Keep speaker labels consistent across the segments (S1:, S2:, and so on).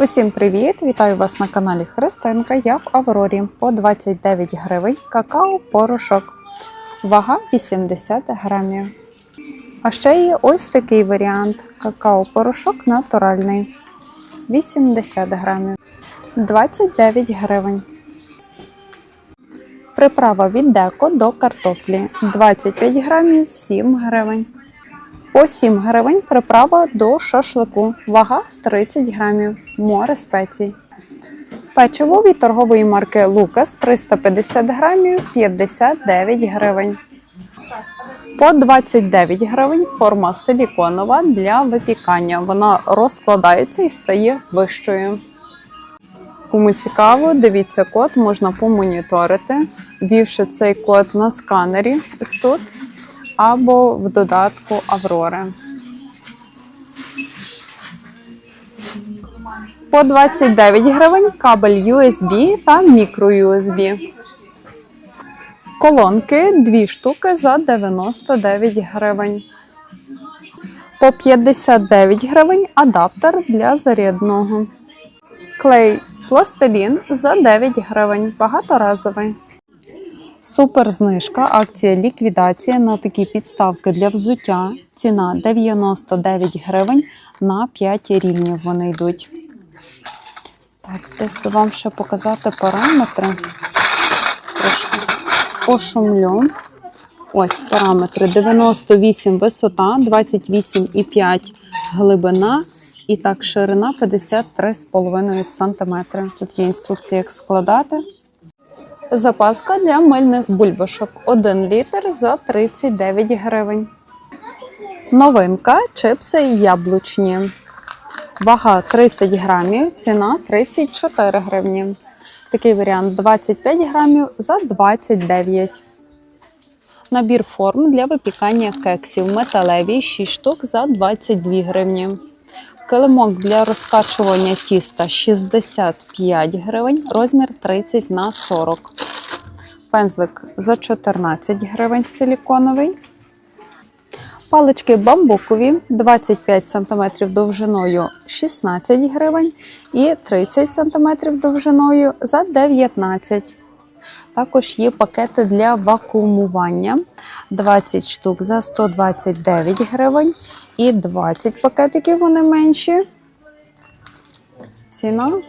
S1: Усім привіт! Вітаю вас на каналі Христинка. Я в Аврорі по 29 гривень какао порошок. Вага 80 грамів. А ще є ось такий варіант какао порошок натуральний 80 грамів. 29 гривень. Приправа від деко до картоплі 25 грамів 7 гривень. По 7 гривень приправа до шашлику. Вага 30 грамів. Море спецій. Печиво від торгової марки Лукас 350 грамів 59 гривень. По 29 гривень форма силіконова для випікання. Вона розкладається і стає вищою. Кому цікаво, дивіться код, можна помоніторити, ввівши цей код на сканері ось тут або в додатку Аврори. По 29 гривень кабель USB та мікро-USB. Колонки 2 штуки за 99 гривень. По 59 гривень адаптер для зарядного. Клей пластилін за 9 гривень. Багаторазовий. Супер знижка, акція ліквідація на такі підставки для взуття. Ціна 99 гривень на 5 рівнів вони йдуть. Так, десь би вам ще показати параметри. Трошки пошумлю. Ось параметри: 98 висота, 28,5 глибина. І так, ширина 53,5 см. Тут є інструкція, як складати. Запаска для мильних бульбашок 1 літр за 39 гривень. Новинка чипси яблучні. Вага 30 грамів, ціна 34 гривні. Такий варіант 25 грамів за 29. Набір форм для випікання кексів металеві 6 штук за 22 гривні. Килимок для розкачування тіста 65 гривень, розмір 30 на 40. Пензлик за 14 гривень силіконовий. Палички бамбукові 25 см довжиною 16 гривень і 30 см довжиною за 19 також є пакети для вакуумування 20 штук за 129 гривень і 20 пакетиків вони менші. Ціна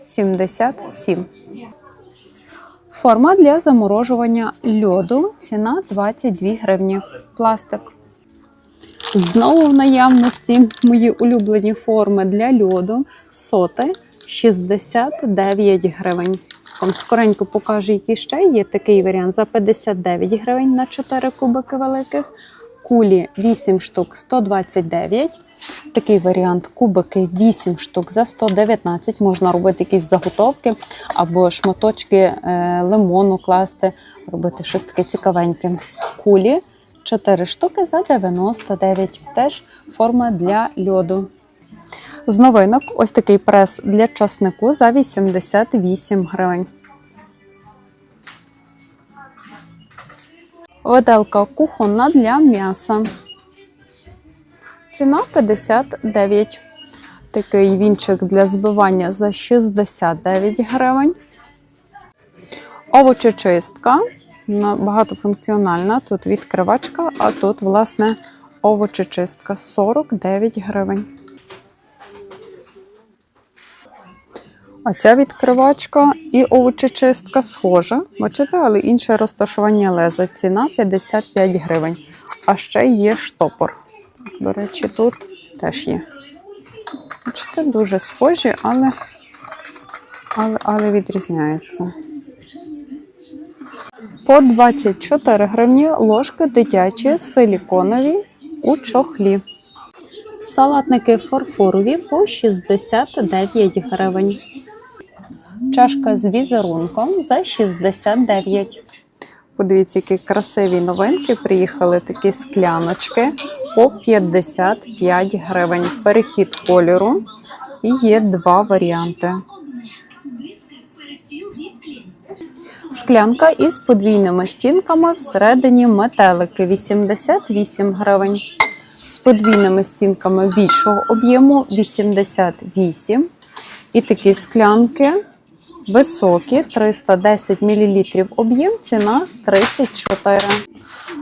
S1: 77. Форма для заморожування льоду. Ціна 22 гривні. Пластик. Знову в наявності мої улюблені форми для льоду. Соти 69 гривень. Вам скоренько покажу, які ще є такий варіант за 59 гривень на 4 кубики великих. Кулі 8 штук 129. Такий варіант кубики 8 штук за 119. Можна робити якісь заготовки або шматочки е, лимону класти, робити щось таке цікавеньке. Кулі 4 штуки за 99. Теж форма для льоду. З новинок ось такий прес для часнику за 88 гривень. Виделка кухонна для м'яса. Ціна 59. Такий вінчик для збивання за 69 гривень. Овочечистка. Багатофункціональна. Тут відкривачка, а тут, власне, овочечистка 49 гривень. А ця відкривачка і овочечистка схожа. Бачите, але інше розташування леза. Ціна 55 гривень. А ще є штопор. До речі, тут теж є. Бачите, дуже схожі, але, але, але відрізняються. По 24 гривні ложки дитячі силіконові у чохлі. Салатники фарфорові по 69 гривень. Чашка з візерунком за 69. Подивіться, які красиві новинки. Приїхали такі скляночки по 55 гривень. Перехід кольору. І є два варіанти. Склянка із подвійними стінками всередині метелики 88 гривень. з подвійними стінками більшого об'єму 88. І такі склянки високі 310 мл об'єм, ціна 34.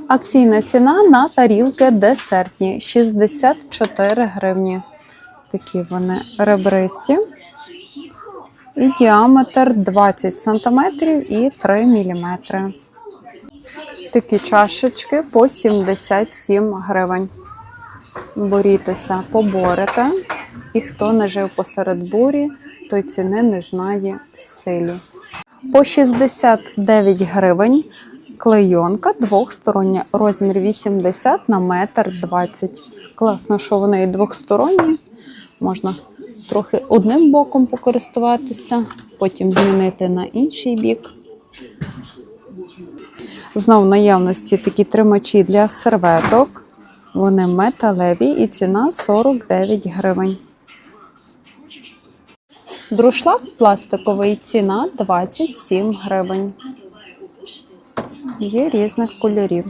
S1: Акційна ціна на тарілки десертні 64 гривні. Такі вони ребристі. І діаметр 20 см і 3 мм. Такі чашечки по 77 гривень. Борітеся, поборете. І хто не жив посеред бурі, той ціни не знає силі. По 69 гривень клейонка двохстороння, розмір 80 на метр 20. Класно, що вони і двохсторонні. Можна трохи одним боком покористуватися, потім змінити на інший бік. Знов в наявності такі тримачі для серветок. Вони металеві і ціна 49 гривень. Друшлак пластиковий, ціна 27 гривень. Є різних кольорів.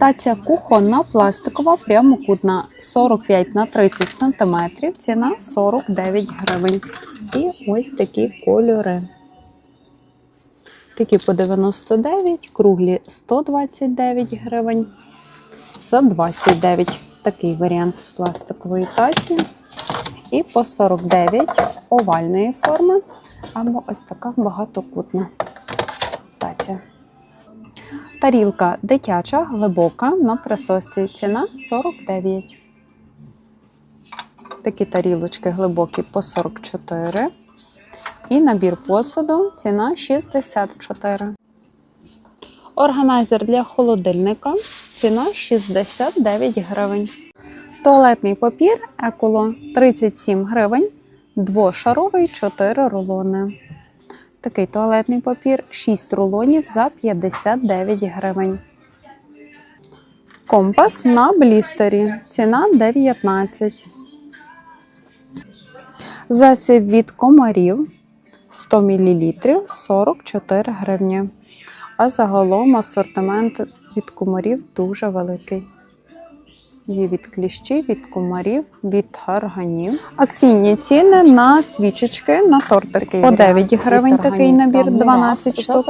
S1: Таця кухонна пластикова прямокутна 45 на 30 см. Ціна 49 гривень. І ось такі кольори. Такі по 99, круглі 129 гривень. За 29 такий варіант пластикової таці. І по 49 овальної форми. Або ось така багатокутна таця. Тарілка дитяча, глибока на присосці. Ціна 49. Такі тарілочки глибокі по 44. І набір посуду ціна 64. Органайзер для холодильника ціна 69 гривень. Туалетний папір еколо 37 гривень, двошаровий 4 рулони. Такий туалетний папір 6 рулонів за 59 гривень. Компас на блістері. Ціна 19. Засіб від комарів 100 мл 44 гривні. А загалом асортимент від комарів дуже великий. Є від кліщів, від комарів, від гарганів. Акційні ціни на свічечки на тортики. По 9 гривень такий набір 12 штук.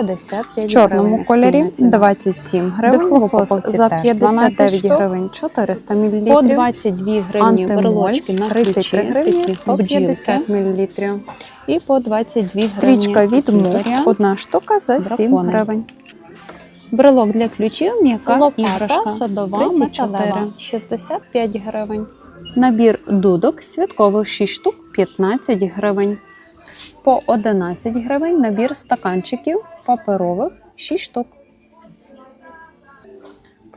S1: В чорному кольорі 27 гривень. Дихлофос за 59 гривень 400 мл.
S2: По 22 гривні брелочки на
S1: 33 гривні
S2: ключі,
S1: 150 мл.
S2: І по 22
S1: Стрічка від мух. Одна штука за 7 гривень.
S2: Брелок для ключів, м'яка
S1: Лопата
S2: іграшка.
S1: садова
S2: 34.
S1: металева 65 гривень. Набір дудок святкових 6 штук 15 гривень. По 11 гривень набір стаканчиків паперових 6 штук.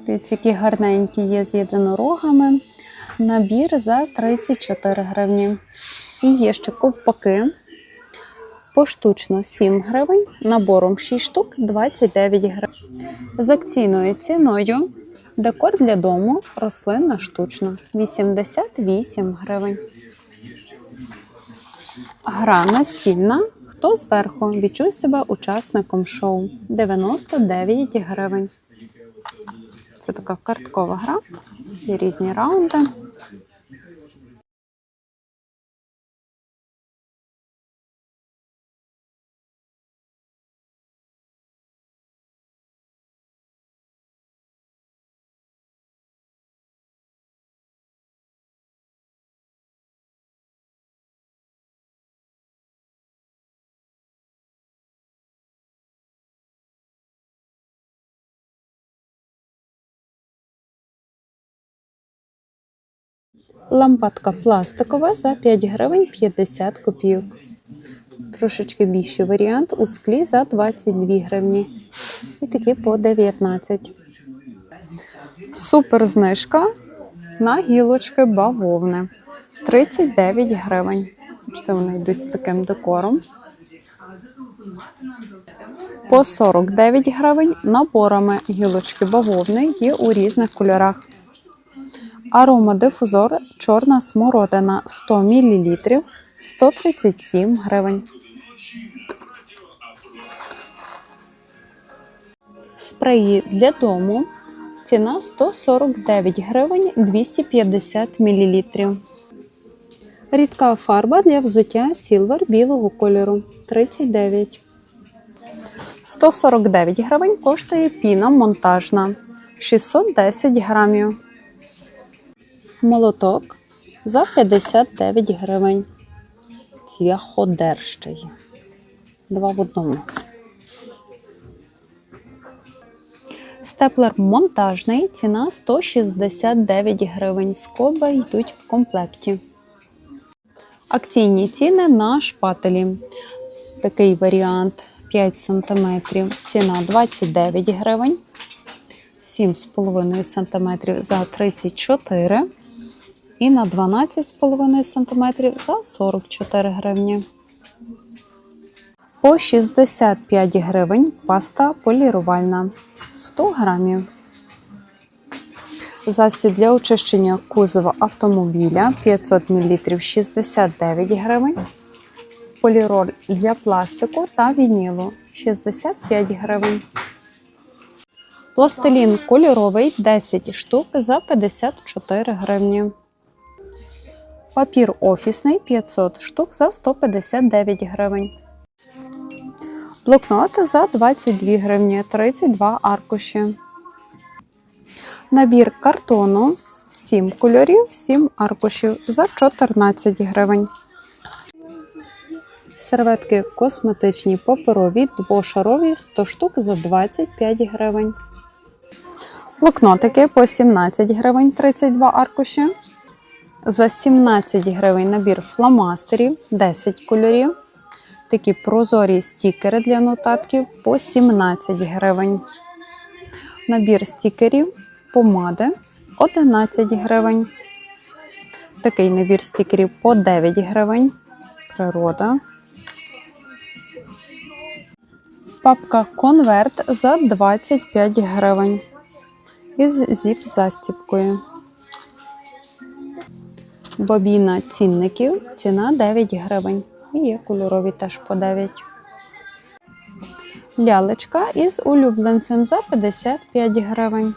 S1: Дивіться, які гарненькі є з єдинорогами. Набір за 34 гривні. І є ще ковпаки. Поштучно 7 гривень, набором 6 штук 29 гривень. З акційною ціною декор для дому рослинна штучна 88 гривень. Гра настільна. Хто зверху відчув себе учасником шоу 99 гривень. Це така карткова гра. Є різні раунди. Лампадка пластикова за 5 гривень 50 копійок. Трошечки більший варіант у склі за 22 гривні. І такі по 19. Супер знижка на гілочки бавовни. 39 гривень. Бачите, вони йдуть з таким декором. По 49 гривень наборами гілочки бавовни є у різних кольорах. Аромадифузор чорна смородина 100 мл 137 гривень. Спреї для дому. Ціна 149 гривень 250 мл. Рідка фарба для взуття Silver білого кольору 39. 149 гривень коштує піна монтажна 610 грамів. Молоток за 59 гривень. Цвяходерщий. Два в одному. Степлер монтажний, ціна 169 гривень. Скоби йдуть в комплекті. Акційні ціни на шпателі. Такий варіант 5 см. Ціна 29 гривень. 7,5 см за 34 і на 12,5 см за 44 гривні. По 65 гривень паста полірувальна 100 грамів. Засіб для очищення кузова автомобіля 500 мл 69 гривень. Поліроль для пластику та вінілу 65 гривень. Пластилін кольоровий 10 штук за 54 гривні. Папір офісний 500 штук за 159 гривень. Блокноти за 22 гривні 32 аркуші. Набір картону 7 кольорів, 7 аркушів за 14 гривень. Серветки косметичні паперові двошарові 100 штук за 25 гривень. Блокнотики по 17 гривень 32 аркуші. За 17 гривень набір фломастерів 10 кольорів. Такі прозорі стікери для нотатків по 17 гривень. Набір стікерів помади 11 гривень. Такий набір стікерів по 9 гривень. Природа. Папка конверт за 25 гривень. Із зіп-застіпкою. Бобіна цінників. Ціна 9 гривень. І є кольорові теж по 9. Лялечка із улюбленцем за 55 гривень.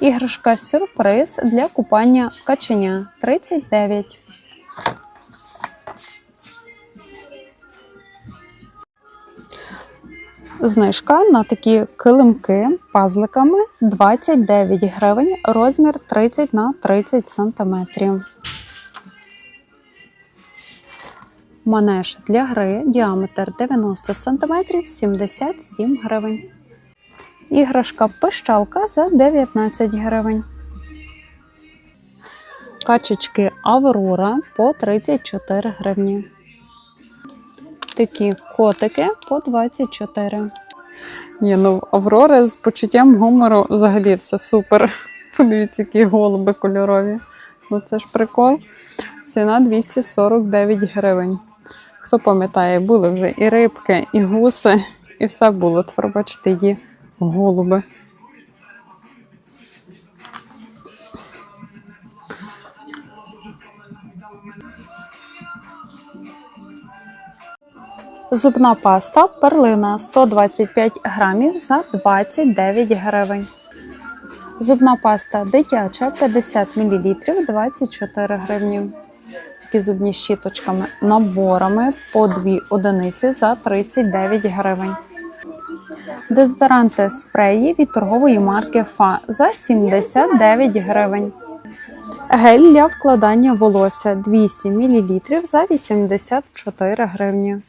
S1: Іграшка сюрприз для купання каченя 39. Знижка на такі килимки пазликами 29 гривень, розмір 30 на 30 сантиметрів. Манеж для гри, діаметр 90 см, 77 гривень. Іграшка пищалка за 19 гривень. Качечки Аврора по 34 гривні. Такі котики по 24. Ні, ну Аврори з почуттям гумору взагалі все супер. Подивіться, які голуби кольорові. Ну це ж прикол. Ціна 249 гривень. Хто пам'ятає, були вже і рибки, і гуси, і все було. Бачите, є голуби. Зубна паста перлина 125 грамів за 29 гривень. Зубна паста дитяча 50 мл 24 гривні. Такі зубні щіточками наборами по 2 одиниці за 39 гривень. Дезодоранти спреї від торгової марки Фа за 79 гривень. Гель для вкладання волосся 200 мл за 84 гривні.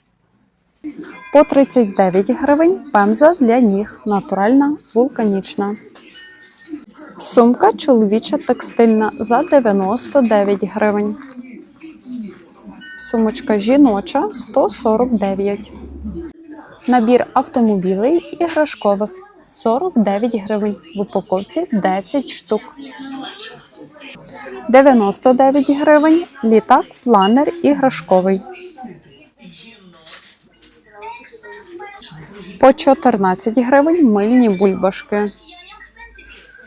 S1: По 39 гривень пемза для ніг натуральна вулканічна. Сумка чоловіча текстильна за 99 гривень. Сумочка жіноча 149. Набір автомобілей іграшкових 49 гривень. В упаковці 10 штук. 99 гривень. Літак планер іграшковий. По 14 гривень мильні бульбашки.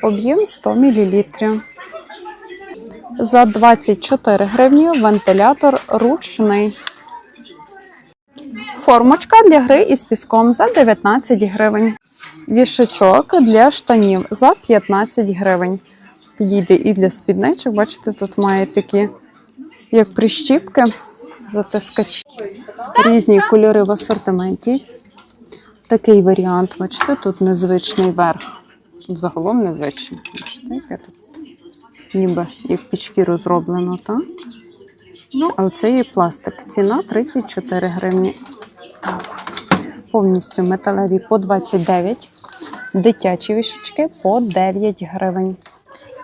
S1: Об'єм 100 мл. За 24 гривні вентилятор ручний. Формочка для гри із піском за 19 гривень. Вішачок для штанів за 15 гривень. Підійде і для спідничок. Бачите, тут має такі, як прищіпки, затискачі. Різні кольори в асортименті. Такий варіант, бачите, тут незвичний верх. Загалом незвичний. Бачите, яке тут ніби як під шкіру зроблено, так? Ну, але це є пластик. Ціна 34 гривні. Повністю металеві по 29, дитячі вішечки по 9 гривень.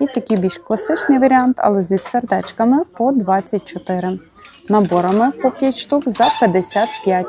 S1: І такий більш класичний варіант, але зі сердечками по 24. Наборами по 5 штук за 55.